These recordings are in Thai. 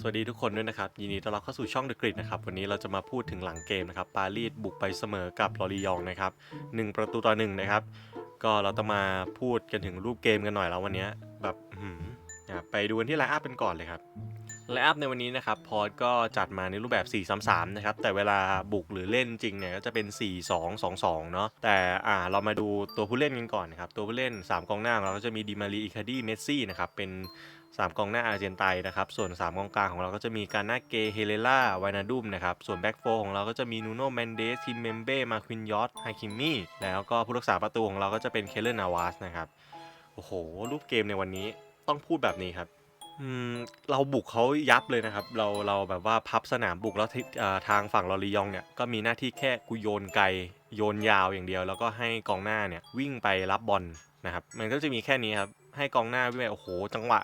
สวัสดีทุกคนด้วยนะครับยินดีต้อนรับเข้าสู่ช่อง The Grid นะครับวันนี้เราจะมาพูดถึงหลังเกมนะครับปารีสบุกไปเสมอกับลอรียองนะครับหนึ่งประตูต่อหนึ่งนะครับ ก็เราต้องมาพูดกันถึงรูปเกมกันหน่อยแล้ววันนี้แบบอื้อหือนะครับไปดูกันที่ไลน์อัพเป็นก่อนเลยครับไลน์อัพในวันนี้นะครับพอดก็จัดมาในรูปแบบ 4-3-3 นะครับ แต่เวลาบุกหรือเล่นจริงเนี่ยก็จะเป็น 4-2-2-2 เนาะแต่อ่าเรามาดูตัวผู้เล่นกันก่อนนะครับตัวผู้เล่น 3 กองหน้าเราก็จะมีดิมารีอิคาดีเมสซี่นะครับเป็น 3 กองหน้าอาร์เจนไตนะครับ ส่วน 3 กองกลางของเราก็จะมีการนาเกเฮเลล่าวานาดุมนะครับ ส่วนแบ็กโฟของเราก็จะมีนูโนแมนเดสทิมเมมเบ้มาควินยอตไฮคิมมี่แล้วก็ผู้รักษาประตูของเราก็จะเป็นเคเลอร์นาวาสนะครับ โอ้โห รูปเกมในวันนี้ต้องพูดแบบนี้ครับอืมเราบุกเขายับเลยนะครับ เราเราแบบว่าพับสนามบุกแล้วทิเอ่อทางฝั่งลอรียองเนี่ยก็มีหน้าที่แค่กูโยนไกลโยนยาวอย่างเดียว แล้วก็ให้กองหน้าเนี่ยวิ่งไปรับบอลนะครับมันก็จะมีแค่นี้ครับให้กองหน้าวิ่งไปโอ้โห จังหวะ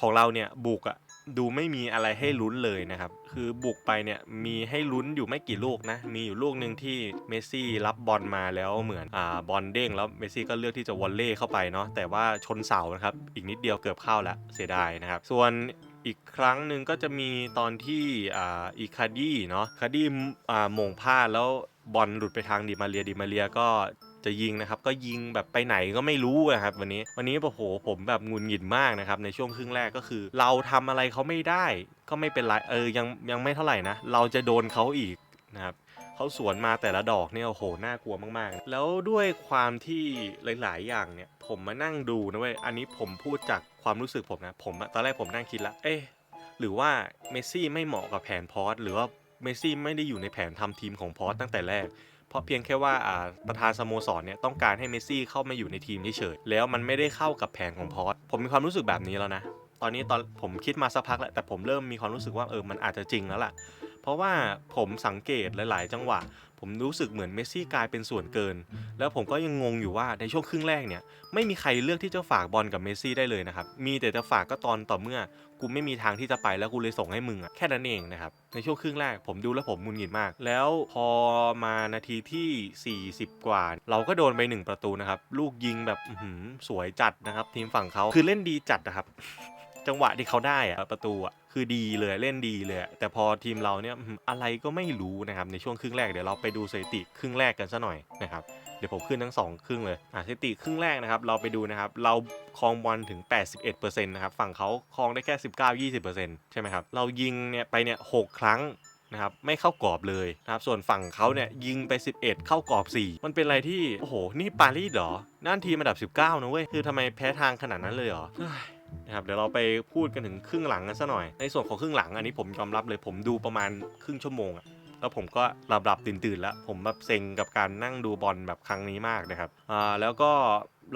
ของเราเนี่ยบุกอะดูไม่มีอะไรให้ลุ้นเลยนะครับ คือบุกไปเนี่ยมีให้ลุ้นอยู่ไม่กี่ลูกนะ มีอยู่ลูกหนึ่งที่เมสซี่รับบอลมาแล้วเหมือนอ่าบอลเด้งแล้วเมสซี่ก็เลือกที่จะวอลเล่เข้าไปเนาะ แต่ว่าชนเสานะครับ อีกนิดเดียวเกือบเข้าแล้วเสียดายนะครับ ส่วนอีกครั้งหนึ่งก็จะมีตอนที่อ่าอีคาดี้เนาะ คาดี้อ่าหม่งพลาดแล้วบอลหลุดไปทางดิมาเรียดิมาเรียก็ จะยิงนะครับ ก็ยิงแบบไปไหนก็ไม่รู้อะครับวันนี้วันนี้โอ้โหผมแบบงุนหงิดมากนะครับในช่วงครึ่งแรกก็คือ เราทำอะไรเขาไม่ได้ ก็ไม่เป็นไรเออยังยังไม่เท่าไหร่นะเราจะโดนเขาอีกนะครับเขาสวนมาแต่ละดอกเนี่ยโอ้โหน่ากลัวมากๆ แล้วด้วยความที่หลาย ๆ อย่างเนี่ย ผมมานั่งดูนะเว้ยอันนี้ผมพูดจากความรู้สึกผมนะผมตอนแรกผมนั่งคิดละเอ๊ะหรือว่าเมสซี่ไม่เหมาะกับแผนพอสหรือว่าเมสซี่ไม่ได้อยู่ในแผนทำทีมของพอสตั้งแต่แรก เพราะเพียงแค่ว่าประธานสโมสรเนี่ยต้องการให้เมสซี่เข้ามาอยู่ในทีมเฉยๆแล้วมันไม่ได้เข้ากับแผนของพอตผมมีความรู้สึกแบบนี้แล้วนะ ตอนนี้ตอนผมคิดมาสักพักแล้วแต่ผมเริ่มมีความรู้สึกว่าเออมันอาจจะจริงแล้วล่ะ เพราะว่าผมสังเกตหลายๆ จังหวะ ผมรู้สึกเหมือนเมสซี่กลายเป็นส่วนเกิน แล้วผมก็ยังงงอยู่ว่าในช่วงครึ่งแรกเนี่ยไม่มีใครเลือกที่จะฝากบอลกับเมสซี่ได้เลยนะครับ มีแต่จะฝากก็ตอนต่อเมื่อ กูไม่มีทางที่จะไปแล้วกูเลยส่งให้มึงอะแค่นั้นเองนะครับ ในช่วงครึ่งแรกผมดูแล้วผมมุนหงิดมาก แล้วพอมานาทีที่ 40 กว่า เราก็โดนไปหนึ่งประตูนะครับ ลูกยิงแบบอื้อหือสวยจัดนะครับ ทีมฝั่งเขาคือเล่นดีจัดนะครับ จังหวะที่เขาได้อะประตูอะ คือดีเลยเล่นดีเลย แต่พอทีมเราเนี่ยอะไรก็ไม่รู้นะครับในช่วงครึ่งแรกเดี๋ยวเราไปดูสถิติครึ่งแรกกันซะหน่อยนะครับเดี๋ยวผมขึ้นทั้งสองครึ่งเลยอะสถิติครึ่งแรกนะครับเราไปดูนะครับเราครองบอลถึง 81%นะครับฝั่งเขาครองได้แค่ 19-20%ใช่ไหมครับเรายิงเนี่ยไปเนี่ยหกครั้งนะครับไม่เข้ากรอบเลยนะครับส่วนฝั่งเขาเนี่ยยิงไป 11 เข้ากรอบ 4 มันเป็นอะไรที่ โอ้โห นี่ปารีสเหรอ นั่นทีมอันดับ 19 นะเว้ย คือทำไมแพ้ทางขนาดนั้นเลยเหรอ นะครับเดี๋ยวเราไปพูดกันถึงครึ่งหลังกันซะหน่อย ในส่วนของครึ่งหลังอันนี้ผมยอมรับเลยผมดูประมาณครึ่งชั่วโมงอะแล้วผมก็หลับหลับตื่นตื่นๆแล้ว ผมแบบเซ็งกับการนั่งดูบอลแบบครั้งนี้มากนะครับอ่าแล้วก็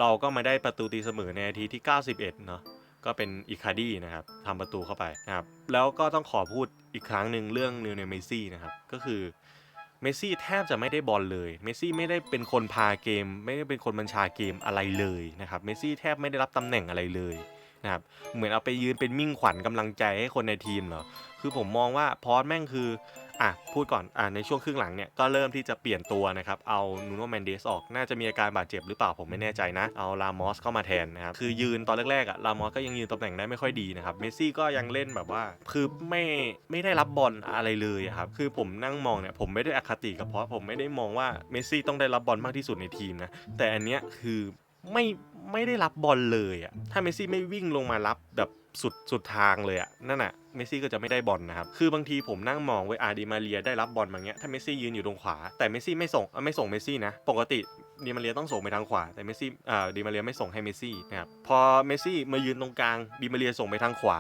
เราก็มาได้ประตูตีเสมอในนาทีที่ 91 เนาะก็เป็นอิคาดี้นะครับทำประตูเข้าไปนะครับ แล้วก็ต้องขอพูดอีกครั้งหนึ่งเรื่องนิวเนลเมซี่นะครับ ก็คือเมซี่แทบจะไม่ได้บอลเลย เมซี่ไม่ได้เป็นคนพาเกม ไม่ได้เป็นคนบัญชาเกมอะไรเลยนะครับ เมซี่แทบไม่ได้รับตำแหน่งอะไรเลย นะครับเหมือนเอาไปยืนเป็นมิ่งขวัญกำลังใจให้คนในทีมเหรอคือผมมองว่าพอสแม่งคืออะพูดก่อนอะในช่วงครึ่งหลังเนี่ยก็เริ่มที่จะเปลี่ยนตัวนะครับเอานูโนแมนเดสออกน่าจะมีอาการบาดเจ็บหรือเปล่าผมไม่แน่ใจนะ เอาลามอสเข้ามาแทนนะครับคือยืนตอนแรกๆอะลามอสก็ยังยืนตำแหน่งได้ไม่ค่อยดีนะครับเมสซี่ก็ยังเล่นแบบว่า คือไม่ไม่ได้รับบอลอะไรเลยครับคือผมนั่งมองเนี่ยผมไม่ได้อคติกับเพราะผมไม่ได้มองว่าเมสซี่ต้องได้รับบอลมากที่สุดในทีมนะแต่อันเนี้ยคือ ไม่ไม่ได้รับบอลเลยอะถ้าเมสซี่ไม่วิ่งลงมารับแบบสุดสุดทางเลยอะนั่นอะเมสซี่ก็จะไม่ได้บอลนะครับคือบางทีผมนั่งมองไว้อาร์ดิมาเรียได้รับบอลมาเงี้ยถ้าเมสซี่ยืนอยู่ตรงขวา แต่เมสซี่ไม่ส่งไม่ส่งเมสซี่นะปกติดิมาเรียต้องส่งไปทางขวา แต่เมสซี่อ่าดิมาเรียไม่ส่งให้เมสซี่นะครับพอเมสซี่มายืนตรงกลางดิมาเรียส่งไปทางขวา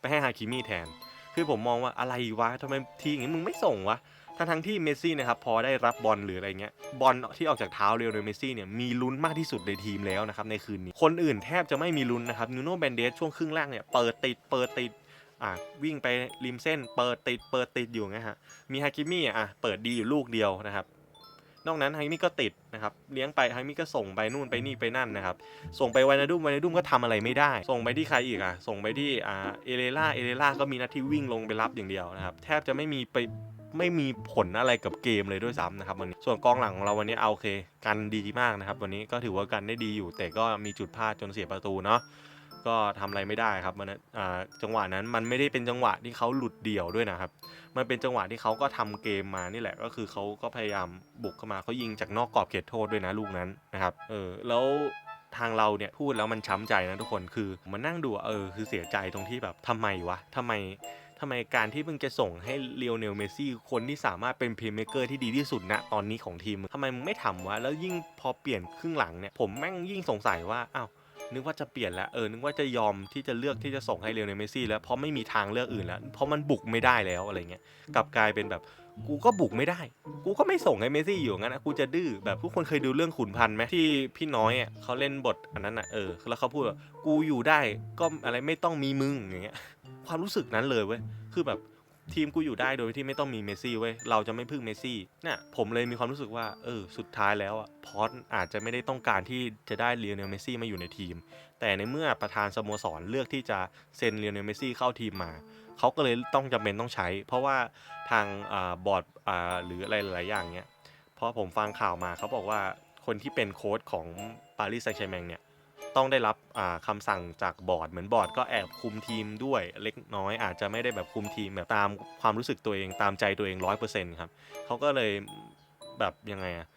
ไปให้ฮาคิมี่แทน คือผมมองว่าอะไรวะทำไมทีอย่างนี้มึงไม่ส่งวะ ทั้งทั้งที่เมสซี่นะครับพอได้รับบอลหรืออะไรเงี้ยบอลที่ออกจากเท้าเรียวโดยเมสซี่เนี่ยมีลุ้นมากที่สุดในทีมแล้วนะครับในคืนนี้คนอื่นแทบจะไม่มีลุ้นนะครับนูโน่แบนเดสช่วงครึ่งแรกเนี่ยเปิดติดเปิดติดอะวิ่งไปริมเส้นเปิดติดเปิดติดอยู่ไงฮะมีฮาคิมี่อะเปิดดีอยู่ลูกเดียวนะครับนอกนั้นฮาคิมี่ก็ติดนะครับเลี้ยงไปฮาคิมี่ก็ส่งไปนู่นไปนี่ไปนั่นนะครับส่งไปวานาดุมวานาดุมก็ทำอะไรไม่ได้ ส่งไปที่ใครอีกอะส่งไปที่อ่าเอเลล่าเอเลล่าก็มีหน้าที่วิ่งลงไปรับอย่างเดียวนะครับแทบจะไม่มีไป ไม่มีผลอะไรกับเกมเลยด้วยซ้ำนะครับวันนี้ส่วนกองหลังของเราวันนี้เอาโอเค กันดีมากนะครับ วันนี้ก็ถือว่ากันได้ดีอยู่ แต่ก็มีจุดพลาดจนเสียประตูเนาะก็ทำอะไรไม่ได้ครับมันนั้นจังหวะนั้นมันไม่ได้เป็นจังหวะที่เขาหลุดเดี่ยวด้วยนะครับ มันเป็นจังหวะที่เขาก็ทำเกมมานี่แหละ ก็คือเขาก็พยายามบุกเข้ามาเขายิงจากนอกกรอบเขตโทษด้วยนะลูกนั้นนะครับ เออแล้วทางเราเนี่ยพูดแล้วมันช้ำใจนะทุกคนคือมันนั่งดูเออคือเสียใจตรงที่แบบทำไมวะทำไม ทำไมการที่มึงจะส่งให้เลียวเนลเมซี่คนที่สามารถเป็นเพลย์เมเกอร์ที่ดีที่สุดณตอนนี้ของทีมทำไมมึงไม่ทำวะแล้วยิ่งพอเปลี่ยนครึ่งหลังเนี่ยผมแม่งยิ่งสงสัยว่าอ้าว นึกว่าจะเปลี่ยนแล้วเออนึกว่าจะยอมที่จะเลือกที่จะส่งให้เรียวเนลเมสซี่แล้วเพราะไม่มีทางเลือกอื่นแล้วเพราะมันบุกไม่ได้แล้วอะไรเงี้ยกลับกลายเป็นแบบกูก็บุกไม่ได้ กูก็ไม่ส่งให้เมสซี่อยู่งั้นนะกูจะดื้อแบบทุกคนเคยดูเรื่องขุนพันธ์ไหมที่พี่น้อยอะเขาเล่นบทอันนั้นอะเออแล้วเขาพูดว่ากูอยู่ได้ก็อะไรไม่ต้องมีมึงอย่างเงี้ยความรู้สึกนั้นเลยเว้ยคือแบบ ทีมกูอยู่ได้โดยที่ไม่ต้องมีเมสซี่เว้ยเราจะไม่พึ่งเมสซี่เนี่ยผมเลยมีความรู้สึกว่าเออสุดท้ายแล้วอะพอสอาจจะไม่ได้ต้องการที่จะได้เลียนเนลเมสซี่มาอยู่ในทีม แต่ในเมื่อประธานสโมสรเลือกที่จะเซ็นเลียนเนลเมสซี่เข้าทีมมาเขาก็เลยต้องจำเป็นต้องใช้ เพราะว่าทางอาบอร์ดอ่าหรืออะไรหลายอย่างเนี้ยเพราะผมฟังข่าวมาเขาบอกว่าคนที่เป็นโค้ชของปารีสแซงต์แชร์แมงเนี่ย ต้องได้รับอ่าคำสั่งจากบอร์ด เหมือนบอร์ดก็แอบคุมทีมด้วยเล็กน้อยอาจจะไม่ได้แบบคุมทีมแบบตามความรู้สึกตัวเองตามใจตัวเองร้อยเปอร์เซ็นต์ครับเขาก็เลยแบบยังไงอะ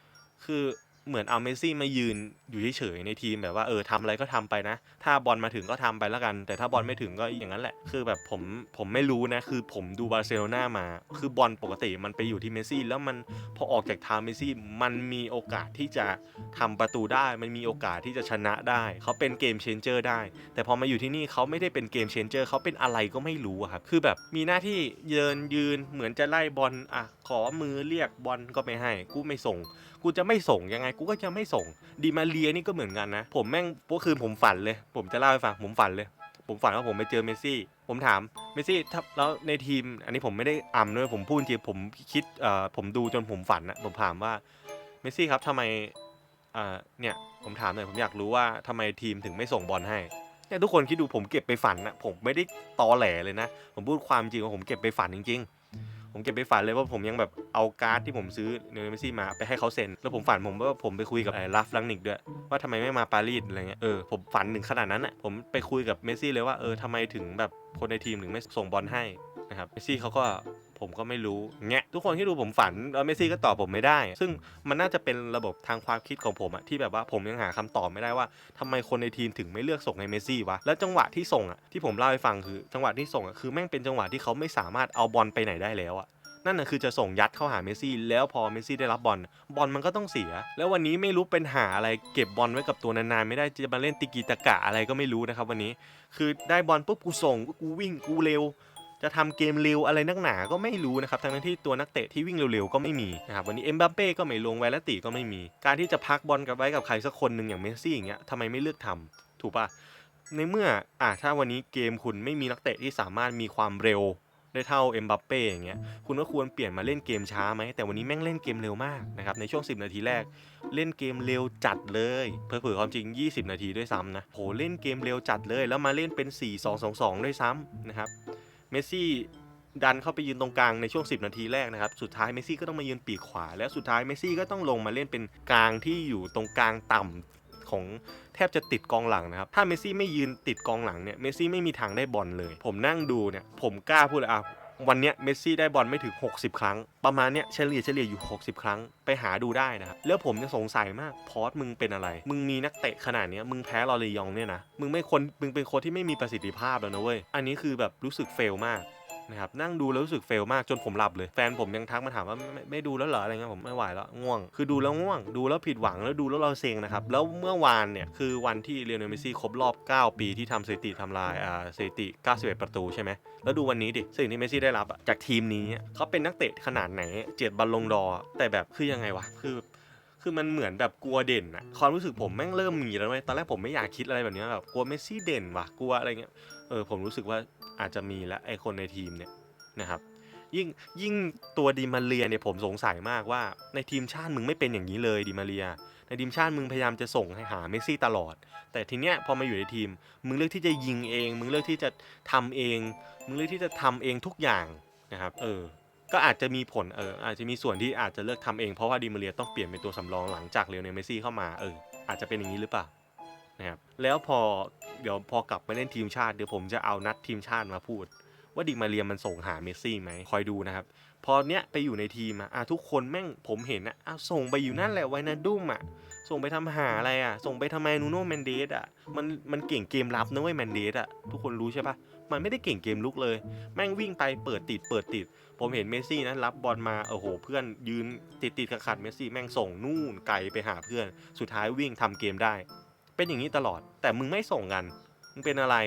คือ เหมือนเอาเมซี่มายืนอยู่เฉยๆในทีมแบบว่าเออทำอะไรก็ทำไปนะ ถ้าบอลมาถึงก็ทำไปแล้วกัน แต่ถ้าบอลไม่ถึงก็อย่างนั้นแหละ คือแบบผมผมไม่รู้นะ คือผมดูบาร์เซโลนามา คือบอลปกติมันไปอยู่ที่เมสซี่ แล้วมันพอออกจากทางเมสซี่ มันมีโอกาสที่จะทำประตูได้ มันมีโอกาสที่จะชนะได้ เขาเป็นเกมเชนเจอร์ได้ แต่พอมาอยู่ที่นี่เขาไม่ได้เป็นเกมเชนเจอร์เขาเป็นอะไรก็ไม่รู้อะครับ คือแบบมีหน้าที่เยินยืนเหมือนจะไล่บอลอะขอมือเรียกบอลก็ไม่ให้ กูไม่ส่ง กูจะไม่ส่งยังไงกูก็จะไม่ส่ง ดีมาเรียนี่ก็เหมือนกันนะ ผมแม่งเมื่อคืนผมฝันเลย ผมจะเล่าให้ฟังผมฝันเลย ผมฝันว่าผมไปเจอเมสซี่ ผมถามเมสซี่ถ้าแล้วในทีม อันนี้ผมไม่ได้อ่ำด้วยผมพูดจริงผมคิดเอ่อผมดูจนผมฝันนะผมถามว่าเมสซี่ครับทำไมเอ่อเนี่ยผมถามหน่อยผมอยากรู้ว่าทำไมทีมถึงไม่ส่งบอลให้เนี่ยทุกคนคิดดูผมเก็บไปฝันนะผมไม่ได้ตอแหลเลยนะ ผมพูดความจริงว่าผมเก็บไปฝันจริง ๆ ผมเก็บไปฝันเลยว่าผมยังแบบเอาการ์ดที่ผมซื้อเนลเมซี่มาไปให้เขาเซ็น แล้วผมฝันผมว่าผมไปคุยกับไอ้ลัฟลังนิกด้วย ว่าทำไมไม่มาปารีสอะไรเงี้ยเออผมฝันถึงขนาดนั้นอะผมไปคุยกับเมซี่เลยว่าเออทำไมถึงแบบคนในทีมถึงไม่ส่งบอลให้นะครับเมซี่เขาก็ ผมก็ไม่รู้เงี้ยทุกคนที่ดูผมฝันแล้วเมซี่ก็ตอบผมไม่ได้ ซึ่งมันน่าจะเป็นระบบทางความคิดของผมอะที่แบบว่าผมยังหาคำตอบไม่ได้ว่าทำไมคนในทีมถึงไม่เลือกส่งให้เมซี่วะแล้วจังหวะที่ส่งอะที่ผมเล่าให้ฟังคือ จังหวะที่ส่งอะคือแม่งเป็นจังหวะที่เขาไม่สามารถเอาบอลไปไหนได้แล้วอะนั่นน่ะคือจะส่งยัดเข้าหาเมซี่แล้วพอเมซี่ได้รับบอลบอลมันก็ต้องเสีย แล้ววันนี้ไม่รู้เป็นหาอะไรเก็บบอลไว้กับตัวนานๆไม่ได้จะมาเล่นติกีตะกะอะไรก็ไม่รู้นะครับวันนี้ คือได้บอลปุ๊บกูส่งกูวิ่งกูเร็ว จะทำเกมเร็วอะไรนักหนาก็ไม่รู้นะครับ ทั้งที่ตัวนักเตะที่วิ่งเร็วๆก็ไม่มีนะครับวันนี้เอ็มบัปเป้ก็ไม่ลงไวลติก็ไม่มี การที่จะพักบอลกับไว้กับใครสักคนหนึ่งอย่างเมสซี่อย่างเงี้ยทำไมไม่เลือกทำถูกปะในเมื่ออะถ้าวันนี้เกมคุณไม่มีนักเตะที่สามารถมีความเร็วได้เท่าเอ็มบัปเป้อย่างเงี้ย คุณก็ควรเปลี่ยนมาเล่นเกมช้าไหม แต่วันนี้แม่งเล่นเกมเร็วมากนะครับ ในช่วง 10 นาทีแรก เล่นเกมเร็วจัดเลยเผื่อความจริง 20 นาทีด้วยซ้ำนะ โห เล่นเกมเร็วจัดเลย แล้วมาเล่นเป็น 4-2-2-2 ด้วยซ้ำนะครับ เมสซี่ดันเข้าไปยืนตรงกลางในช่วง 10 นาทีแรกนะครับ สุดท้ายเมสซี่ก็ต้องมายืนปีกขวา แล้วสุดท้ายเมสซี่ก็ต้องลงมาเล่นเป็นกลางที่อยู่ตรงกลางต่ำของแทบจะติดกองหลังนะครับ ถ้าเมสซี่ไม่ยืนติดกองหลังเนี่ย เมสซี่ไม่มีทางได้บอลเลย ผมนั่งดูเนี่ย ผมกล้าพูดเลยอะ วันเนี้ยเมสซี่ได้บอลไม่ถึง 60 ครั้ง ประมาณเนี้ยเฉลี่ยเฉลี่ยอยู่ 60 ครั้งไปหาดูได้นะครับ แล้วผมจะสงสัยมากพอสมึงเป็นอะไร มึงมีนักเตะขนาดเนี้ยมึงแพ้ลอรียองเนี่ยนะมึงไม่คนมึงเป็นคนที่ไม่มีประสิทธิภาพแล้วนะเว้ยอันนี้คือแบบรู้สึกเฟลมาก นะครับนั่งดูแล้วรู้สึกเฟลมากจนผมหลับเลย แฟนผมยังทักมาถามว่าไม่ไม่ดูแล้วเหรออะไรเงี้ยผมไม่ไหวแล้วง่วง คือดูแล้วง่วง ดูแล้วผิดหวังแล้วดูแล้วเราเซ็งนะครับ แล้วเมื่อวานเนี่ยคือวันที่เรียนเมซี่ครบรอบ 9 ปีที่ทำสถิติทำลายอ่าสถิติ 91 ประตูใช่ไหมแล้วดูวันนี้ดิสิ่งที่เมซี่ได้รับจากทีมนี้เขาเป็นนักเตะขนาดไหนเจ็ดบัลลงดอแต่แบบคือยังไงวะคือคือมันเหมือนแบบกลัวเด่นอะความรู้สึกผมแม่งเริ่มมีแล้วเว้ยตอนแรกผมไม่อยากคิดอะไรแบบนี้แบบกลัวเมสซี่เด่นว่ะกลัวอะไรเงี้ย ออผมรู้สึกว่าอาจจะมีแล้วไอคนในทีมเนี่ยนะครับยิ่งยิ่งตัวดิมาเรียเนี่ยผมสงสัยมากว่าในทีมชาติมึงไม่เป็นอย่างนี้เลยดิมาเรีย ในทีมชาติมึงพยายามจะส่งให้หาเมสซี่ตลอด แต่ทีเนี้ยพอมาอยู่ในทีม มึงเลือกที่จะยิงเอง มึงเลือกที่จะทำเอง มึงเลือกที่จะทำเองทุกอย่างนะครับเออก็อาจจะมีผลเอออาจจะมีส่วนที่อาจจะเลือกทำเองเพราะว่าดิมาเรียต้องเปลี่ยนเป็นตัวสำรองหลังจากเลโอเนเมซี่เข้ามาเอออาจจะเป็นอย่างนี้หรือเปล่านะครับแล้วพอ เดี๋ยวพอกลับมาเล่นทีมชาติเดี๋ยวผมจะเอานัดทีมชาติมาพูด ว่าดิมาเรียมันส่งหาเมสซี่ไหมคอยดูนะครับ พอเนี้ยไปอยู่ในทีมอะอะทุกคนแม่งผมเห็นอะอะส่งไปอยู่นั่นแหละไวนาดุมอะส่งไปทำหาอะไรอะส่งไปทำไมนูโน่แมนเดสอะมันมันเก่งเกมรับนะเว้ยแมนเดสอะทุกคนรู้ใช่ปะมันไม่ได้เก่งเกมลุกเลย แม่งวิ่งไปเปิดติดเปิดติด ผมเห็นเมสซี่นะรับบอลมาโอ้โห เพื่อนยืนติดติดขัดขัดเมสซี่แม่งส่งนู่นไกลไปหาเพื่อน สุดท้ายวิ่งทำเกมได้ เป็นอย่างนี้ตลอด แต่มึงไม่ส่งกัน มึงเป็นอะไร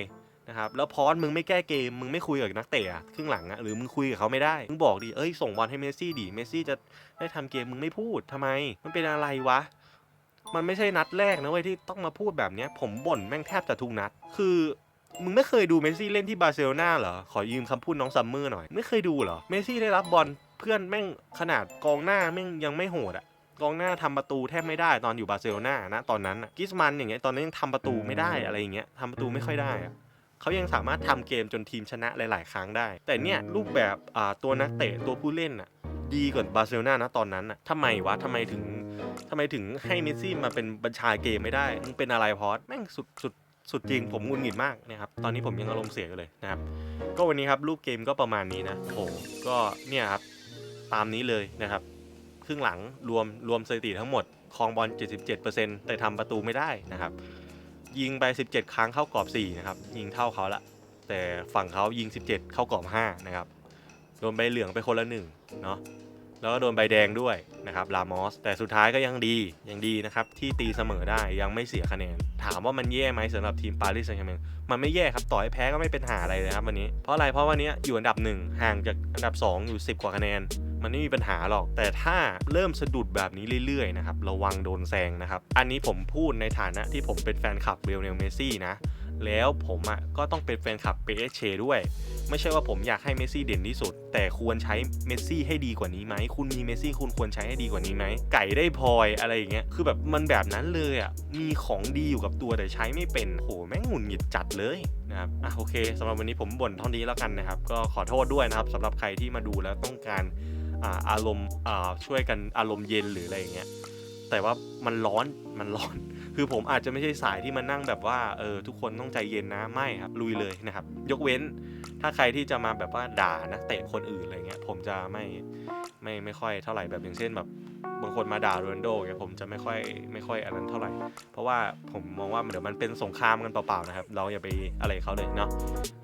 นะครับ แล้วพอสมึงไม่แก้เกม มึงไม่คุยกับนักเตะครึ่งหลังอะหรือมึงคุยกับเขาไม่ได้ มึงบอกดิ เอ้ย ส่งบอลให้เมสซี่ดิ เมสซี่จะได้ทำเกม มึงไม่พูดทำไม มันเป็นอะไรวะ มันไม่ใช่นัดแรกนะเว้ยที่ต้องมาพูดแบบเนี้ย ผมบ่นแม่งแทบจะทุกนัด คือมึงไม่เคยดูเมสซี่เล่นที่บาร์เซโลนาเหรอ ขอยืมคำพูดน้องซัมเมอร์หน่อย ไม่เคยดูเหรอ เมสซี่ได้รับบอลเพื่อนแม่งขนาดกองหน้าแม่งยังไม่โหดอะ กองหน้าทำประตูแทบไม่ได้ตอนอยู่บาร์เซโลนานะตอนนั้นน่ะกิสมันอย่างเงี้ยตอนนั้นยังทำประตูไม่ได้อะไรอย่างเงี้ยทำประตูไม่ค่อยได้อะเขายังสามารถทำเกมจนทีมชนะหลาย ๆ ครั้งได้ แต่เนี่ยรูปแบบอ่าตัวนักเตะตัวผู้เล่นน่ะดีกว่าบาร์เซโลนานะตอนนั้นน่ะทำไมวะทำไมถึงทำไมถึงให้เมสซี่มาเป็นบัญชาเกมไม่ได้มึงเป็นอะไรพอสแม่งสุดสุดสุดจริงผมงุนหงิดมากนะครับ ตอนนี้ผมยังอารมณ์เสียอยู่เลยนะครับ ก็วันนี้ครับรูปเกมก็ประมาณนี้นะโอ้โหก็เนี่ยครับตามนี้เลยนะครับ ครึ่งหลังรวมรวมสถิติทั้งหมดครองบอล 77%แต่ทำประตูไม่ได้นะครับ ยิงไป 17 ครั้งเข้ากรอบ4นะครับยิงเท่าเขาละ แต่ฝั่งเขายิง 17 เข้ากรอบ5นะครับโดนใบเหลืองไปคนละหนึ่งเนาะแล้วก็โดนใบแดงด้วยนะครับลามอสแต่สุดท้ายก็ยังดียังดีนะครับที่ตีเสมอได้ยังไม่เสียคะแนน ถามว่ามันแย่ไหมสำหรับทีมปารีสแซงต์แชร์แมงมันไม่แย่ครับต่อให้แพ้ก็ไม่เป็นหาอะไรเลยครับวันนี้เพราะอะไรเพราะวันนี้อยู่อันดับ 1 ห่างจากอันดับ 2 อยู่ 10 กว่าคะแนน มันไม่มีปัญหาหรอก แต่ถ้าเริ่มสะดุดแบบนี้เรื่อยๆนะครับระวังโดนแซงนะครับ อันนี้ผมพูดในฐานะที่ผมเป็นแฟนคลับเบลเนลเมสซี่นะแล้วผมอะก็ต้องเป็นแฟนคลับเปเชด้วย ไม่ใช่ว่าผมอยากให้เมสซี่เด่นที่สุด แต่ควรใช้เมสซี่ให้ดีกว่านี้ไหม คุณมีเมสซี่คุณควรใช้ให้ดีกว่านี้ไหม ไก่ได้พลอยอะไรอย่างเงี้ย คือแบบมันแบบนั้นเลยอะ มีของดีอยู่กับตัวแต่ใช้ไม่เป็น โหแม่งหงุดหงิดจัดเลยนะครับ อะโอเคสำหรับวันนี้ผมบ่นเท่านี้แล้วกันนะครับ ก็ขอโทษด้วยนะครับสำหรับใครที่มาดูแล้วต้องการ อาอารมณ์ช่วยกันอารมณ์เย็นหรืออะไรอย่างเงี้ยแต่ว่ามันร้อนมันร้อน คือผมอาจจะไม่ใช่สายที่มานั่งแบบว่าเออทุกคนต้องใจเย็นนะไม่ครับลุยเลยนะครับ ยกเว้นถ้าใครที่จะมาแบบว่าด่านะเตะคนอื่นอะไรเงี้ยผมจะไม่ไม่ไม่ค่อยเท่าไหร่แบบอย่างเช่นแบบ บางคนมาด่าโรนโดเงี้ยผมจะไม่ค่อยไม่ค่อยอันนั้นเท่าไหร่ เพราะว่าผมมองว่าเดี๋ยวมันเป็นสงครามกันเปล่าๆนะครับ เราอย่าไปอะไรเขาเลยเนาะ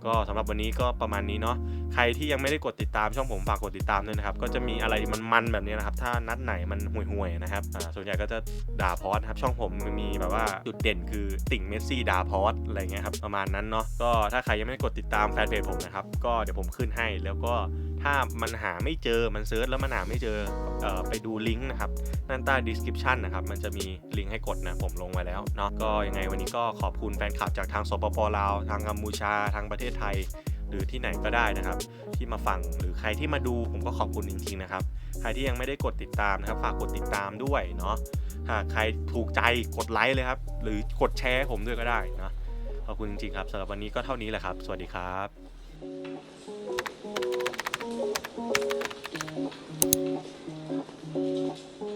ก็สำหรับวันนี้ก็ประมาณนี้เนาะใครที่ยังไม่ได้กดติดตามช่องผมฝากกดติดตามด้วยนะครับ ก็จะมีอะไรมันๆแบบนี้นะครับ ถ้านัดไหนมันห่วยๆนะครับอ่าส่วนใหญ่ก็จะด่าพอสครับช่องผมมันมีแบบว่าจุดเด่นคือติ่งเมสซี่ด่าพอสอะไรเงี้ยครับประมาณนั้นเนาะก็ถ้าใครยังไม่ได้กดติดตามแฟนเพจผมนะครับก็เดี๋ยวผมขึ้นให้แล้วก็ ถ้ามันหาไม่เจอมันเซิร์ชแล้วมันหาไม่เจอเออไปดูลิงก์นะครับด้านใต้ description นะครับมันจะมีลิงก์ให้กดนะผมลงไว้แล้วเนาะก็ยังไงวันนี้ก็ขอบคุณแฟนคลับจากทางสปปลาว ทางกัมพูชาทางประเทศไทย หรือที่ไหนก็ได้นะครับ ที่มาฟังหรือใครที่มาดูผมก็ขอบคุณจริงๆนะครับใครที่ยังไม่ได้กดติดตามนะครับฝากกดติดตามด้วยเนาะถ้าใครถูกใจกดไลค์เลยครับ หรือกดแชร์ให้ผมด้วยก็ได้นะขอบคุณจริงๆครับสำหรับวันนี้ก็เท่านี้แหละครับ สวัสดีครับ Thank you.